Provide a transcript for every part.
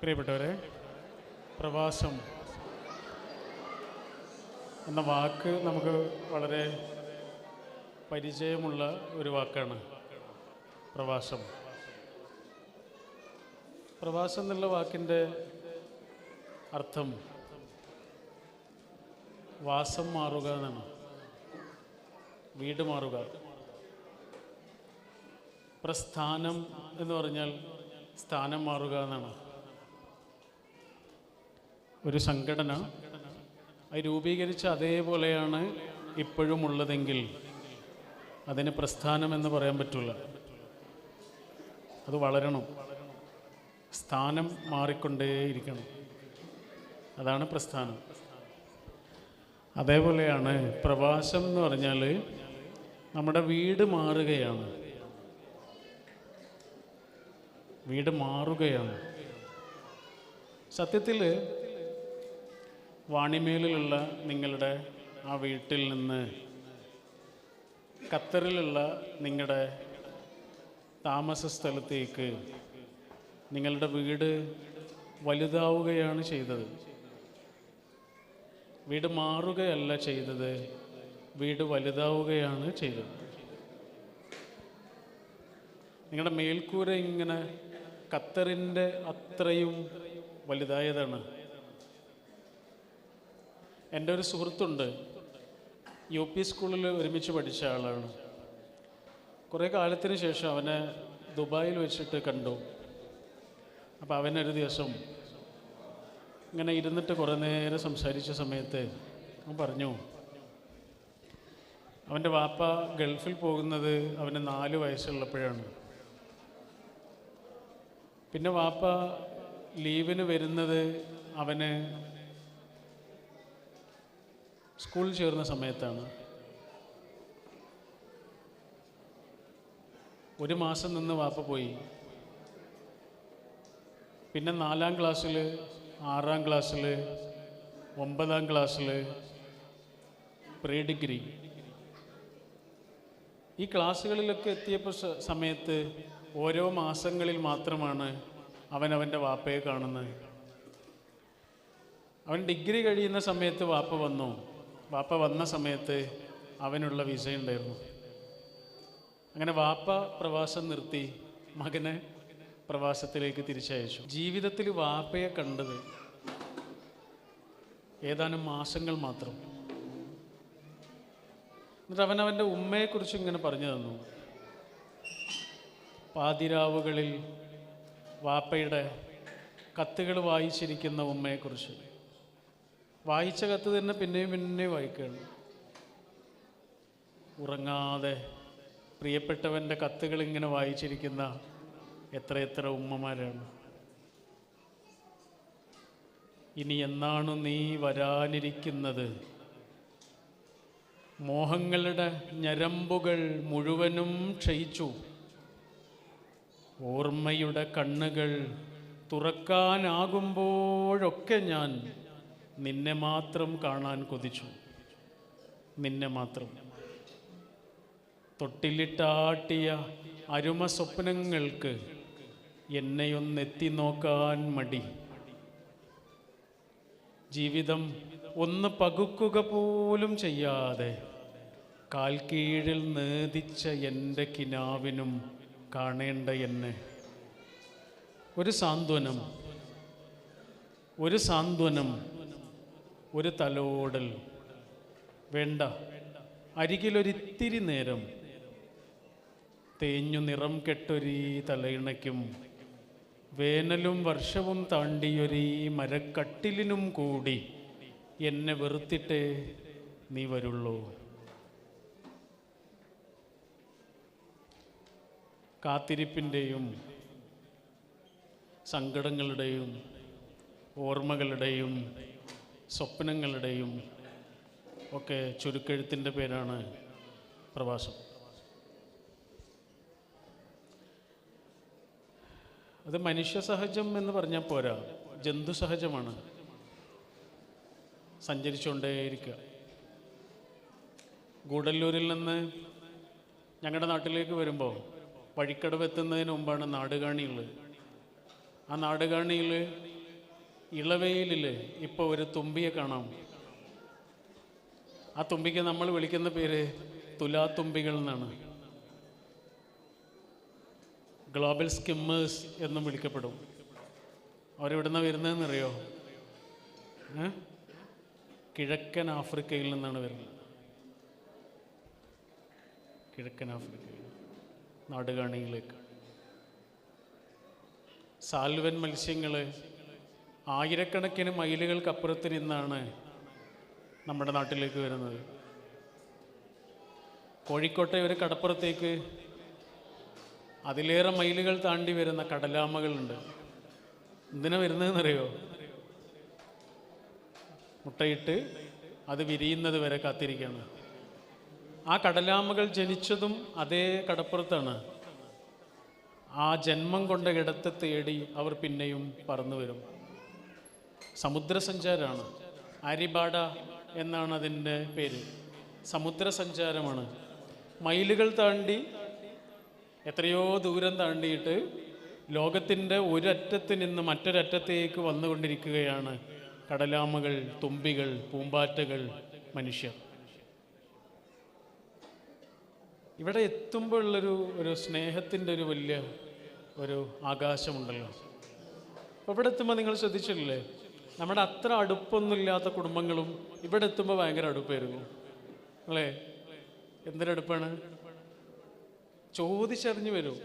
പ്രിയപ്പെട്ടവരെ പ്രവാസം എന്ന വാക്ക് നമുക്ക് വളരെ പരിചയമുള്ള ഒരു വാക്കാണ് പ്രവാസം പ്രവാസം എന്നുള്ള വാക്കിന്റെ അർത്ഥം വാസം മാറുക എന്നാണ്. വീട് മാറുക. പ്രസ്ഥാനം എന്ന് പറഞ്ഞാൽ സ്ഥാനം മാറുക എന്നാണ്. ഒരു സംഘടന. രൂപീകരിച്ച അതേപോലെയാണ് ഇപ്പോഴും ഉള്ളതെങ്കിൽ അതിന് പ്രസ്ഥാനം എന്ന് പറയാൻ പറ്റില്ല അത് വളരണം. സ്ഥാനം മാറിക്കൊണ്ടേയിരിക്കണം. അതാണ് പ്രസ്ഥാനം. അതേപോലെയാണ് പ്രവാസം എന്ന് പറഞ്ഞാൽ നമ്മുടെ വീട് മാറുകയാണ്. വീട് മാറുകയാണ്. സത്യത്തിൽ വാണിമേലിലുള്ള നിങ്ങളുടെ ആ വീട്ടിൽ നിന്ന് ഖത്തറിലുള്ള നിങ്ങളുടെ താമസ സ്ഥലത്തേക്ക് നിങ്ങളുടെ വീട് വലുതാവുകയാണ് ചെയ്തത്. വീട് മാറുകയല്ല ചെയ്തത് വീട് വലുതാവുകയാണ് ചെയ്തത്. നിങ്ങളുടെ മേൽക്കൂര ഇങ്ങനെ ഖത്തറിന്റെ അത്രയും വലുതായതാണ്. എന്റെ ഒരു സുഹൃത്തുണ്ട് യു പി സ്കൂളിൽ ഒരുമിച്ച് പഠിച്ച ആളാണ്. കുറേ കാലത്തിന് ശേഷം അവനെ ദുബായിൽ വെച്ചിട്ട് കണ്ടു. അപ്പോൾ അവനൊരു ദിവസം ഇങ്ങനെ ഇരുന്നിട്ട് കുറേ നേരം സംസാരിച്ച സമയത്ത് അവൻ പറഞ്ഞു അവന്റെ വാപ്പ ഗൾഫിൽ പോകുന്നത് അവന് നാല് വയസ്സുള്ളപ്പോഴാണ്. പിന്നെ വാപ്പ ലീവിന് വരുന്നത് അവന് സ്കൂളിൽ ചേർന്ന സമയത്താണ്. ഒരു മാസം നിന്ന് വാപ്പ പോയി. പിന്നെ നാലാം ക്ലാസ്സിൽ ആറാം ക്ലാസ്സിൽ ഒമ്പതാം ക്ലാസ്സിൽ പ്രീ ഡിഗ്രി. ഈ ക്ലാസ്സുകളിലൊക്കെ എത്തിയപ്പോൾ സമയത്ത് ഓരോ മാസങ്ങളിൽ മാത്രമാണ് അവൻ അവന്റെ വാപ്പയെ കാണുന്നത്. അവൻ ഡിഗ്രി കഴിയുന്ന സമയത്ത് വാപ്പ വന്നു. വാപ്പ വന്ന സമയത്ത് അവനുള്ള വിസ ഉണ്ടായിരുന്നു. അങ്ങനെ വാപ്പ പ്രവാസം നിർത്തി മകനെ പ്രവാസത്തിലേക്ക് തിരിച്ചയച്ചു. ജീവിതത്തിൽ വാപ്പയെ കണ്ടത് ഏതാനും മാസങ്ങൾ മാത്രം. എന്നിട്ട് അവൻ അവന്റെ ഉമ്മയെക്കുറിച്ച് ഇങ്ങനെ പറഞ്ഞു തന്നു. പാതിരാവുകളിൽ വാപ്പയുടെ കത്തുകൾ വായിച്ചിരിക്കുന്ന ഉമ്മയെക്കുറിച്ച്. വായിച്ച കത്ത് തന്നെ പിന്നെയും പിന്നെയും വായിക്കുകയാണ്. ഉറങ്ങാതെ പ്രിയപ്പെട്ടവന്റെ കത്തുകൾ ഇങ്ങനെ വായിച്ചിരിക്കുന്ന എത്ര എത്ര ഉമ്മമാരാണ്. ഇനി എന്നാണ് നീ വരാനിരിക്കുന്നത്? മോഹങ്ങളുടെ ഞരമ്പുകൾ മുഴുവനും ക്ഷയിച്ചു. ഓർമ്മയുടെ കണ്ണുകൾ തുറക്കാനാകുമ്പോഴൊക്കെ ഞാൻ നിന്നെ മാത്രം കാണാൻ കൊതിച്ചു. നിന്നെ മാത്രം. തൊട്ടിലിട്ടാട്ടിയ അരുമ സ്വപ്നങ്ങൾക്ക് എന്നെയൊന്നെത്തി നോക്കാൻ മടി. ജീവിതം ഒന്ന് പകുക്കുക പോലും ചെയ്യാതെ കാൽ കീഴിൽ നേദിച്ച എന്റെ കിനാവിനും കാണേണ്ട എന്നെ. ഒരു സാന്ത്വനം. ഒരു സാന്ത്വനം ഒരു തലോടൽ. വേണ്ട. അരികിലൊരിത്തിരി നേരം. തേഞ്ഞു നിറം കെട്ടൊരീ തലയിണയ്ക്കും. വേനലും വർഷവും താണ്ടിയൊരീ മരക്കട്ടിലിനും കൂടി. എന്നെ വെറുത്തിട്ടേ നീ വരുള്ളൂ. കാത്തിരിപ്പിന്റെയും സങ്കടങ്ങളുടെയും ഓർമ്മകളുടെയും സ്വപ്നങ്ങളുടെയും ഒക്കെ ചുരുക്കെഴുത്തിന്റെ പേരാണ് പ്രവാസം അത് മനുഷ്യ സഹജം എന്ന് പറഞ്ഞാൽ പോരാ. ജന്തു സഹജമാണ് സഞ്ചരിച്ചുകൊണ്ടേയിരിക്കുക ഗൂഡല്ലൂരിൽ നിന്ന് ഞങ്ങളുടെ നാട്ടിലേക്ക് വരുമ്പോൾ വഴിക്കടവ് എത്തുന്നതിന് മുമ്പാണ് നാടുകാണിയുള്ളത് ആ നാടുകാണിയിൽ ഇളവയിലിൽ ഇപ്പൊ ഒരു തുമ്പിയെ കാണാം. ആ തുമ്പിക്ക് നമ്മൾ വിളിക്കുന്ന പേര് തുലാത്തുമ്പികൾ എന്നാണ്. ഗ്ലോബൽ സ്കിമ്മേഴ്സ് എന്നും വിളിക്കപ്പെടും. അവരെവിടുന്ന വരുന്നതെന്നറിയോ? കിഴക്കൻ ആഫ്രിക്കയിൽ നിന്നാണ് വരുന്നത്. കിഴക്കൻ ആഫ്രിക്കയിൽ നാടുകാണിയിലേക്ക്. സാൽവൻ മത്സ്യങ്ങൾ ആയിരക്കണക്കിന് മൈലുകൾക്കപ്പുറത്ത് നിന്നാണ് നമ്മുടെ നാട്ടിലേക്ക് വരുന്നത്. കോഴിക്കോട്ടെ ഒരു കടപ്പുറത്തേക്ക് അതിലേറെ മൈലുകൾ താണ്ടി വരുന്ന കടലാമകളുണ്ട്. എന്തിനാ വരുന്നതെന്നറിയോ? മുട്ടയിട്ട് അത് വിരിയുന്നത് വരെ കാത്തിരിക്കുകയാണ്. ആ കടലാമകൾ ജനിച്ചതും അതേ കടപ്പുറത്താണ്. ആ ജന്മം കൊണ്ട ഇടത്തെ തേടി അവർ പിന്നെയും പറന്നു വരും. സമുദ്രസഞ്ചാരമാണ്. ആരിബാഡ എന്നാണ് അതിന്റെ പേര്. സമുദ്രസഞ്ചാരമാണ്. മൈലുകൾ താണ്ടി എത്രയോ ദൂരം താണ്ടിയിട്ട് ലോകത്തിന്റെ ഒരറ്റത്ത് നിന്ന് മറ്റൊരറ്റത്തേക്ക് വന്നുകൊണ്ടിരിക്കുകയാണ് കടലാമകൾ തുമ്പികൾ പൂമ്പാറ്റകൾ മനുഷ്യർ. ഇവിടെ എത്തുമ്പോഴുള്ളൊരു ഒരു സ്നേഹത്തിന്റെ ഒരു വലിയ ഒരു ആകാശമുണ്ടല്ലോ. അപ്പോൾ ഇവിടെ എത്തുമ്പോൾ നിങ്ങൾ ശ്രദ്ധിച്ചില്ലേ നമ്മുടെ അത്ര അടുപ്പൊന്നുമില്ലാത്ത കുടുംബങ്ങളും ഇവിടെ എത്തുമ്പോൾ ഭയങ്കര അടുപ്പായിരുന്നു. അല്ലേ? എന്തിനടുപ്പാണ് ചോദിച്ചറിഞ്ഞു വരും.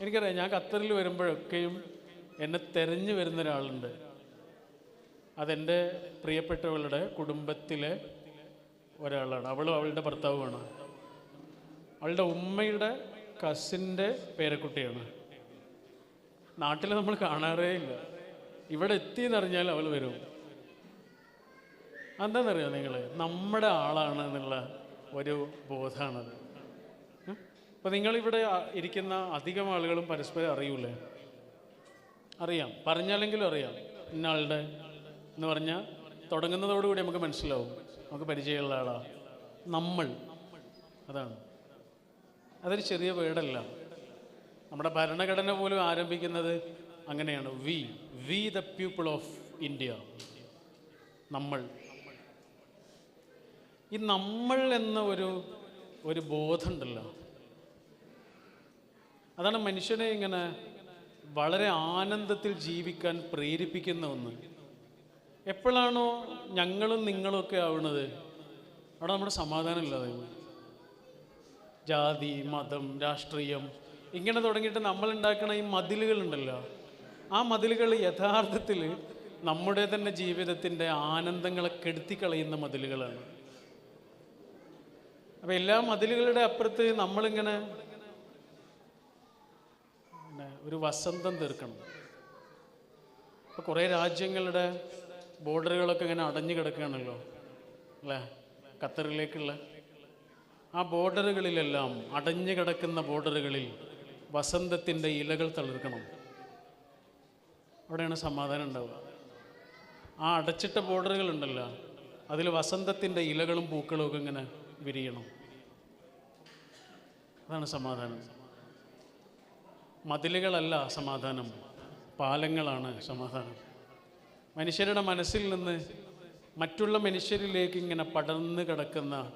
എനിക്കറിയാം ഞാൻ ഖത്തറിൽ വരുമ്പോഴൊക്കെയും എന്നെ തെരഞ്ഞു വരുന്ന ഒരാളുണ്ട്. അതെന്റെ പ്രിയപ്പെട്ടവളുടെ കുടുംബത്തിലെ ഒരാളാണ്. അവളും അവളുടെ ഭർത്താവുമാണ്. അവളുടെ ഉമ്മയുടെ കസിന്റെ പേരക്കുട്ടിയാണ്. നാട്ടിൽ നമ്മൾ കാണാറേ ഇല്ല. ഇവിടെ എത്തിയെന്നറിഞ്ഞാൽ അവൾ വരും. എന്താണെന്നറിയോ നിങ്ങൾ നമ്മുടെ ആളാണ് എന്നുള്ള ഒരു ബോധമാണത് അപ്പോൾ നിങ്ങളിവിടെ ഇരിക്കുന്ന അധികം ആളുകളും പരസ്പരം അറിയൂലേ അറിയാം. പറഞ്ഞാലെങ്കിലും അറിയാം. ഇന്നാളുടെ എന്ന് പറഞ്ഞാൽ തുടങ്ങുന്നതോടുകൂടി നമുക്ക് മനസ്സിലാവും. നമുക്ക് പരിചയമുള്ള ആളാ. നമ്മൾ. അതാണ്. അതൊരു ചെറിയ വേടല്ല നമ്മുടെ ഭരണഘടന പോലും ആരംഭിക്കുന്നത് അങ്ങനെയാണ് we we the people of India നമ്മൾ. ഈ നമ്മൾ എന്ന ഒരു ഒരു ബോധമുണ്ടല്ലോ. അതാണ് മനുഷ്യനെ ഇങ്ങനെ വളരെ ആനന്ദത്തിൽ ജീവിക്കാൻ പ്രേരിപ്പിക്കുന്ന ഒന്ന്. എപ്പോഴാണോ ഞങ്ങളും നിങ്ങളും ഒക്കെ ആവുന്നത് അവിടെ നമ്മുടെ സമാധാനം ഇല്ലാതെ ജാതി മതം രാഷ്ട്രീയം ഇങ്ങനെ തുടങ്ങിയിട്ട് നമ്മൾ ഉണ്ടാക്കുന്ന ഈ മതിലുകളുണ്ടല്ലോ. ആ മതിലുകൾ യഥാർത്ഥത്തിൽ നമ്മുടെ തന്നെ ജീവിതത്തിന്റെ ആനന്ദങ്ങളെ കെടുത്തിക്കളയുന്ന മതിലുകളാണ്. അപ്പം എല്ലാ മതിലുകളുടെ അപ്പുറത്ത് നമ്മളിങ്ങനെ ഒരു വസന്തം തീർക്കണം. അപ്പോൾ കുറേ രാജ്യങ്ങളുടെ ബോർഡറുകളൊക്കെ ഇങ്ങനെ അടഞ്ഞു കിടക്കുകയാണല്ലോ അല്ലേ? ഖത്തറിലേക്കുള്ള. ആ ബോർഡറുകളിലെല്ലാം അടഞ്ഞു കിടക്കുന്ന ബോർഡറുകളിൽ വസന്തത്തിന്റെ ഇലകൾ തളിർക്കണം. അവിടെയാണ് സമാധാനം ഉണ്ടാവുക. ആ അടച്ചിട്ട ബോർഡറുകൾ ഉണ്ടല്ലോ അതിൽ വസന്തത്തിന്റെ ഇലകളും പൂക്കളും ഒക്കെ ഇങ്ങനെ വിരിയണം. അതാണ് സമാധാനം. മതിലുകളല്ല സമാധാനം പാലങ്ങളാണ് സമാധാനം. മനുഷ്യരുടെ മനസ്സിൽ നിന്ന് മറ്റുള്ള മനുഷ്യരിലേക്ക് ഇങ്ങനെ പടർന്ന് കിടക്കുന്ന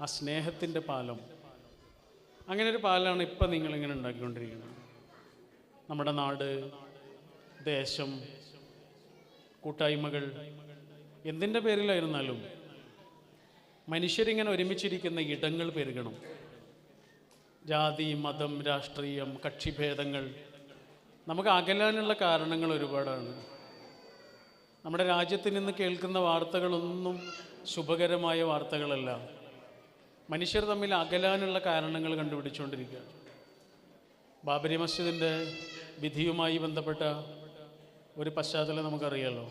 ആ സ്നേഹത്തിന്റെ പാലം. അങ്ങനെ ഒരു പാലാണ് ഇപ്പം നിങ്ങളിങ്ങനെ ഉണ്ടാക്കിക്കൊണ്ടിരിക്കുന്നത്. നമ്മുടെ നാട് ദേശം കൂട്ടായ്മകൾ എന്തിന്റെ പേരിലായിരുന്നാലും മനുഷ്യരിങ്ങനെ ഒരുമിച്ചിരിക്കുന്ന ഇടങ്ങൾ പെരുകണം. ജാതി മതം രാഷ്ട്രീയം കക്ഷിഭേദങ്ങൾ നമുക്ക് അകലാനുള്ള കാരണങ്ങൾ ഒരുപാടാണ്. നമ്മുടെ രാജ്യത്തിൽ നിന്ന് കേൾക്കുന്ന വാർത്തകളൊന്നും ശുഭകരമായ വാർത്തകളല്ല. മനുഷ്യർ തമ്മിൽ അകലാനുള്ള കാരണങ്ങൾ കണ്ടുപിടിച്ചുകൊണ്ടിരിക്കുക. ബാബരി മസ്ജിദിന്റെ വിധിയുമായി ബന്ധപ്പെട്ട ഒരു പശ്ചാത്തലം നമുക്കറിയാലോ.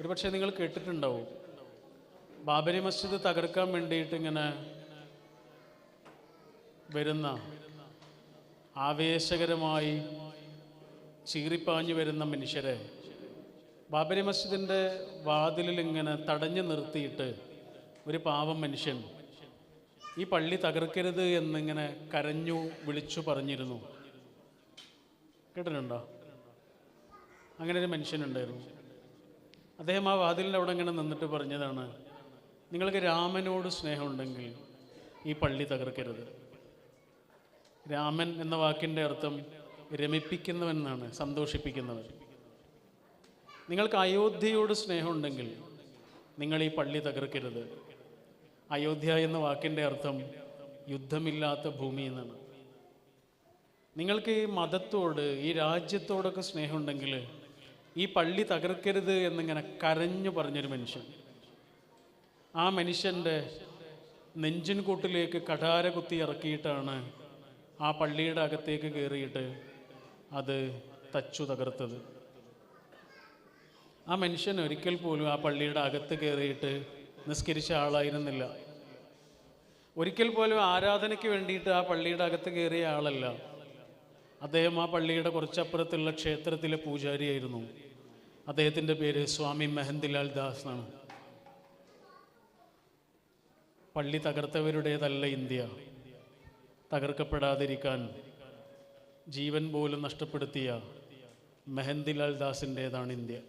ഒരുപക്ഷെ നിങ്ങൾ കേട്ടിട്ടുണ്ടാവും. ബാബരി മസ്ജിദ് തകർക്കാൻ വേണ്ടിയിട്ട് ഇങ്ങനെ വരുന്ന ആവേശകരമായി ചീറിപ്പാഞ്ഞു വരുന്ന മനുഷ്യരെ ബാബരി മസ്ജിദിന്റെ വാതിലിൽ ഇങ്ങനെ തടഞ്ഞു നിർത്തിയിട്ട് ഒരു പാവം മനുഷ്യൻ ഈ പള്ളി തകർക്കരുത് എന്നിങ്ങനെ കരഞ്ഞു വിളിച്ചു പറഞ്ഞിരുന്നു. കേട്ടിട്ടുണ്ടോ? അങ്ങനെ ഒരു മനുഷ്യനുണ്ടായിരുന്നു. അദ്ദേഹം ആ വാതിലിന്റെ അവിടെ ഇങ്ങനെ നിന്നിട്ട് പറഞ്ഞതാണ് നിങ്ങൾക്ക് രാമനോട് സ്നേഹമുണ്ടെങ്കിൽ ഈ പള്ളി തകർക്കരുത്. രാമൻ എന്ന വാക്കിന്റെ അർത്ഥം രമിപ്പിക്കുന്നവനാണ് സന്തോഷിപ്പിക്കുന്നവൻ. നിങ്ങൾക്ക് അയോധ്യയോട് സ്നേഹമുണ്ടെങ്കിൽ നിങ്ങൾ ഈ പള്ളി തകർക്കരുത്. അയോധ്യ എന്ന വാക്കിന്റെ അർത്ഥം യുദ്ധമില്ലാത്ത ഭൂമി എന്നാണ്. നിങ്ങൾക്ക് ഈ മതത്തോട് ഈ രാജ്യത്തോടൊക്കെ സ്നേഹമുണ്ടെങ്കിൽ ഈ പള്ളി തകർക്കരുത് എന്നിങ്ങനെ കരഞ്ഞു പറഞ്ഞൊരു മനുഷ്യൻ. ആ മനുഷ്യന്റെ നെഞ്ചിൻ കൂട്ടിലേക്ക് കഠാര കുത്തി ഇറക്കിയിട്ടാണ് ആ പള്ളിയുടെ അകത്തേക്ക് കയറിയിട്ട് അത് തച്ചു തകർത്തത്. ആ മനുഷ്യൻ ഒരിക്കൽ പോലും ആ പള്ളിയുടെ അകത്ത് കയറിയിട്ട് നിസ്കരിച്ച ആളായിരുന്നില്ല. ഒരിക്കൽ പോലും ആരാധനയ്ക്ക് വേണ്ടിയിട്ട് ആ പള്ളിയുടെ അകത്ത് കയറിയ ആളല്ല. അദ്ദേഹം ആ പള്ളിയുടെ കുറച്ചപ്പുറത്തുള്ള ക്ഷേത്രത്തിലെ പൂജാരിയായിരുന്നു. അദ്ദേഹത്തിന്റെ പേര് സ്വാമി മെഹന്തിലാൽ ദാസ് എന്നാണ്. പള്ളി തകർത്തവരുടേതല്ല ഇന്ത്യ. തകർക്കപ്പെടാതിരിക്കാൻ ജീവൻ പോലും നഷ്ടപ്പെടുത്തിയ മെഹന്തിലാൽ ദാസിന്റേതാണ് ഇന്ത്യ.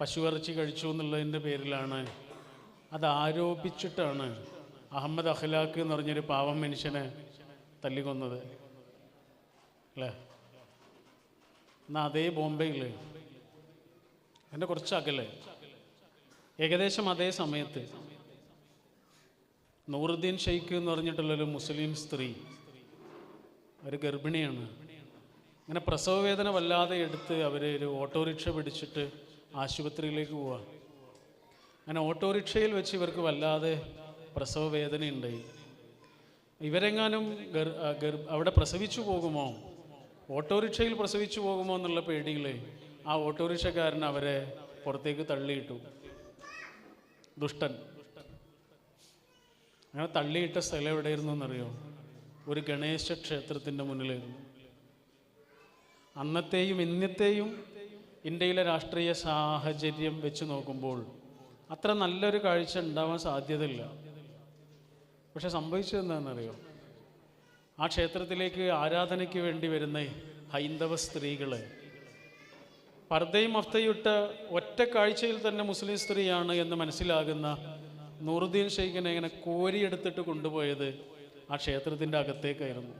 പശുവിറച്ചി കഴിച്ചു എന്നുള്ളതിന്റെ പേരിലാണ് അത് ആരോപിച്ചിട്ടാണ് അഹമ്മദ് അഖ്ലാഖ് എന്ന് പറഞ്ഞൊരു പാവം മനുഷ്യനെ തല്ലിക്കൊന്നത്. അല്ലേ? എന്നാൽ അതേ ബോംബെയിൽ എന്റെ കുറച്ച് ഏകദേശം അതേ സമയത്ത് നൂറുദ്ദീൻ ഷെയ്ഖ് എന്ന് പറഞ്ഞിട്ടുള്ളൊരു മുസ്ലിം സ്ത്രീ ഒരു ഗർഭിണിയാണ്. അങ്ങനെ പ്രസവവേദന വല്ലാതെ എടുത്ത് അവർ ഒരു ഓട്ടോറിക്ഷ പിടിച്ചിട്ട് ആശുപത്രിയിലേക്ക് പോവാ. അങ്ങനെ ഓട്ടോറിക്ഷയിൽ വെച്ച് ഇവർക്ക് വല്ലാതെ പ്രസവ വേദനയുണ്ട് ഇവരെങ്ങാനും അവിടെ പ്രസവിച്ചു പോകുമോ? ഓട്ടോറിക്ഷയിൽ പ്രസവിച്ചു പോകുമോ എന്നുള്ള പേടിയിൽ ആ ഓട്ടോറിക്ഷക്കാരൻ അവരെ പുറത്തേക്ക് തള്ളിയിട്ടു. ദുഷ്ടൻ. അങ്ങനെ തള്ളിയിട്ട സ്ഥലം എവിടെയായിരുന്നു എന്നറിയോ ഒരു ഗണേശ ക്ഷേത്രത്തിന്റെ മുന്നിലായിരുന്നു അന്നത്തെയും ഇന്നത്തെയും ഇന്ത്യയിലെ രാഷ്ട്രീയ സാഹചര്യം വെച്ച് നോക്കുമ്പോൾ അത്ര നല്ലൊരു കാഴ്ച ഉണ്ടാവാൻ സാധ്യതയില്ല. പക്ഷെ സംഭവിച്ചത് എന്താണെന്നറിയോ? ആ ക്ഷേത്രത്തിലേക്ക് ആരാധനയ്ക്ക് വേണ്ടി വരുന്ന ഹൈന്ദവ സ്ത്രീകൾ പർദ്ദയും അഫ്തയിട്ട് ഒറ്റ കാഴ്ചയിൽ തന്നെ മുസ്ലിം സ്ത്രീയാണ് എന്ന് മനസ്സിലാകുന്ന നൂറുദ്ദീൻ ഷെയ്ഖിനെ ഇങ്ങനെ കോരിയെടുത്തിട്ട് കൊണ്ടുപോയത് ആ ക്ഷേത്രത്തിന്റെ അകത്തേക്കായിരുന്നു.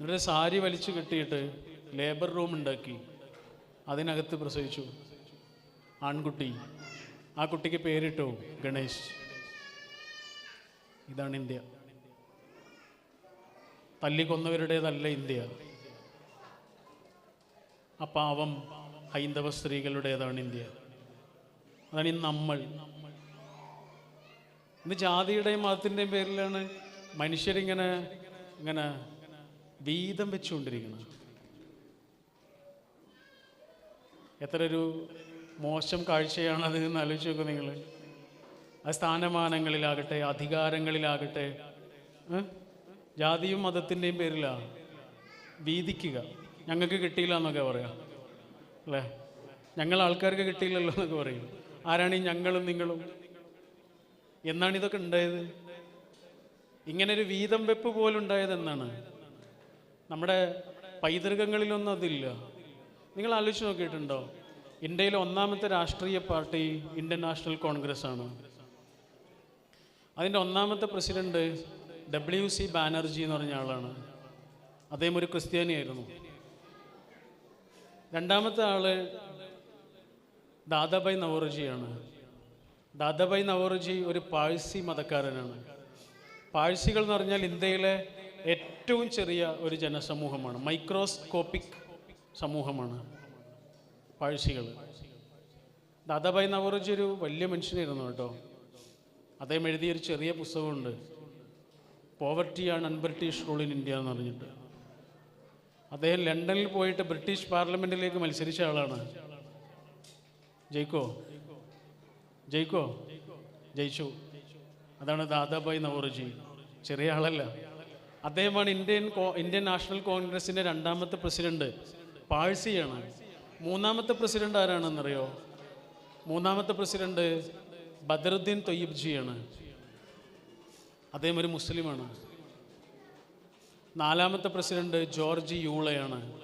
എന്നിട്ട് സാരി വലിച്ചു കെട്ടിയിട്ട് ലേബർ റൂം ഉണ്ടാക്കി. അതിനകത്ത് പ്രസവിച്ചു. ആൺകുട്ടി. ആ കുട്ടിക്ക് പേരിട്ടു ഗണേശ് ഇതാണ് ഇന്ത്യ. തല്ലിക്കൊന്നവരുടേതല്ല ഇന്ത്യ. ആ പാവം ഹൈന്ദവ സ്ത്രീകളുടേതാണ് ഇന്ത്യ. അതാണ് ഈ നമ്മൾ. ഇന്ന് ജാതിയുടെയും മതത്തിന്റെയും പേരിലാണ് മനുഷ്യരിങ്ങനെ ഇങ്ങനെ വീതം വെച്ചുകൊണ്ടിരിക്കുന്നത് എത്ര ഒരു മോശം കാഴ്ചയാണത് എന്ന് ആലോചിച്ച് നോക്കുക നിങ്ങൾ ആ സ്ഥാനമാനങ്ങളിലാകട്ടെ അധികാരങ്ങളിലാകട്ടെ? ജാതിയും മതത്തിന്റെയും പേരിലാ വീതിക്കുക. ഞങ്ങൾക്ക് കിട്ടിയില്ല എന്നൊക്കെ പറയാം. അല്ലേ? ഞങ്ങൾ ആൾക്കാർക്ക് കിട്ടിയില്ലല്ലോ എന്നൊക്കെ പറയും. ആരാണ് ഈ ഞങ്ങളും നിങ്ങളും? എന്നാണ് ഇതൊക്കെ ഉണ്ടായത്? ഇങ്ങനൊരു വീതം വെപ്പ് പോലും ഉണ്ടായത് എന്നാണ്. നമ്മുടെ പൈതൃകങ്ങളിലൊന്നും അതില്ല. നിങ്ങൾ ആലോചിച്ച് നോക്കിയിട്ടുണ്ടോ? ഇന്ത്യയിലെ ഒന്നാമത്തെ രാഷ്ട്രീയ പാർട്ടി ഇന്ത്യൻ നാഷണൽ കോൺഗ്രസ് ആണ് അതിന്റെ ഒന്നാമത്തെ പ്രസിഡന്റ് ഡബ്ല്യു സി ബാനർജി എന്ന് പറഞ്ഞ ആളാണ്. അദ്ദേഹം ഒരു ക്രിസ്ത്യാനിയായിരുന്നു. രണ്ടാമത്തെ ആൾ ദാദാബായ് നവോറജിയാണ് ദാദാബായ് നവോറജി ഒരു പാഴ്സി മതക്കാരനാണ്. പാഴ്സികൾ എന്ന് പറഞ്ഞാൽ ഇന്ത്യയിലെ ഏറ്റവും ചെറിയ ഒരു ജനസമൂഹമാണ്. മൈക്രോസ്കോപ്പിക് സമൂഹമാണ് പാഴ്സികൾ. ദാദാബായ് നവോറജി ഒരു വലിയ മനുഷ്യനായിരുന്നു കേട്ടോ. അദ്ദേഹം എഴുതിയൊരു ചെറിയ പുസ്തകമുണ്ട്. Poverty and un-British rule in India എന്ന് പറഞ്ഞിട്ട്. അദ്ദേഹം ലണ്ടനിൽ പോയിട്ട് ബ്രിട്ടീഷ് പാർലമെന്റിലേക്ക് മത്സരിച്ച ആളാണ്. ജയിക്കോ? ജയിക്കോ? ജയിച്ചു. അതാണ് ദാദാഭായ് നവോറജി ചെറിയ ആളല്ല. അദ്ദേഹമാണ് ഇന്ത്യൻ ഇന്ത്യൻ നാഷണൽ കോൺഗ്രസിന്റെ രണ്ടാമത്തെ പ്രസിഡന്റ്. പാഴ്സിയാണ്. മൂന്നാമത്തെ പ്രസിഡന്റ് ആരാണെന്നറിയോ? മൂന്നാമത്തെ പ്രസിഡന്റ് ബദറുദ്ദീൻ തൊയ്യബ് ജിയാണ്. അദ്ദേഹം ഒരു മുസ്ലിമാണ്. നാലാമത്തെ പ്രസിഡന്റ് ജോർജ് യൂളയാണ്.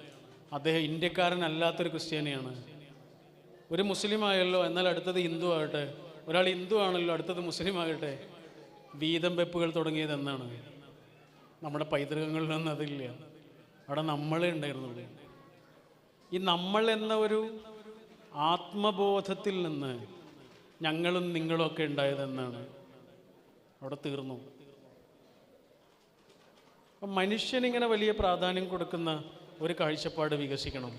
അദ്ദേഹം ഇന്ത്യക്കാരനല്ലാത്തൊരു ക്രിസ്ത്യാനിയാണ്. ഒരു മുസ്ലിമായല്ലോ എന്നാൽ അടുത്തത് ഹിന്ദു ആകട്ടെ. ഒരാൾ ഹിന്ദു ആണല്ലോ അടുത്തത് മുസ്ലിം ആകട്ടെ. വീതം വെപ്പുകൾ തുടങ്ങിയത് എന്നാണ്. നമ്മുടെ പൈതൃകങ്ങളിലൊന്നും അതില്ല. അവിടെ നമ്മളെ ഉണ്ടായിരുന്നുള്ളൂ. ഈ നമ്മൾ എന്ന ഒരു ആത്മബോധത്തിൽ നിന്ന് ഞങ്ങളും നിങ്ങളും ഒക്കെ ഉണ്ടായതെന്നാണ് അവിടെ തീർന്നു. മനുഷ്യനിങ്ങനെ വലിയ പ്രാധാന്യം കൊടുക്കുന്ന ഒരു കാഴ്ചപ്പാട് വികസിക്കണം.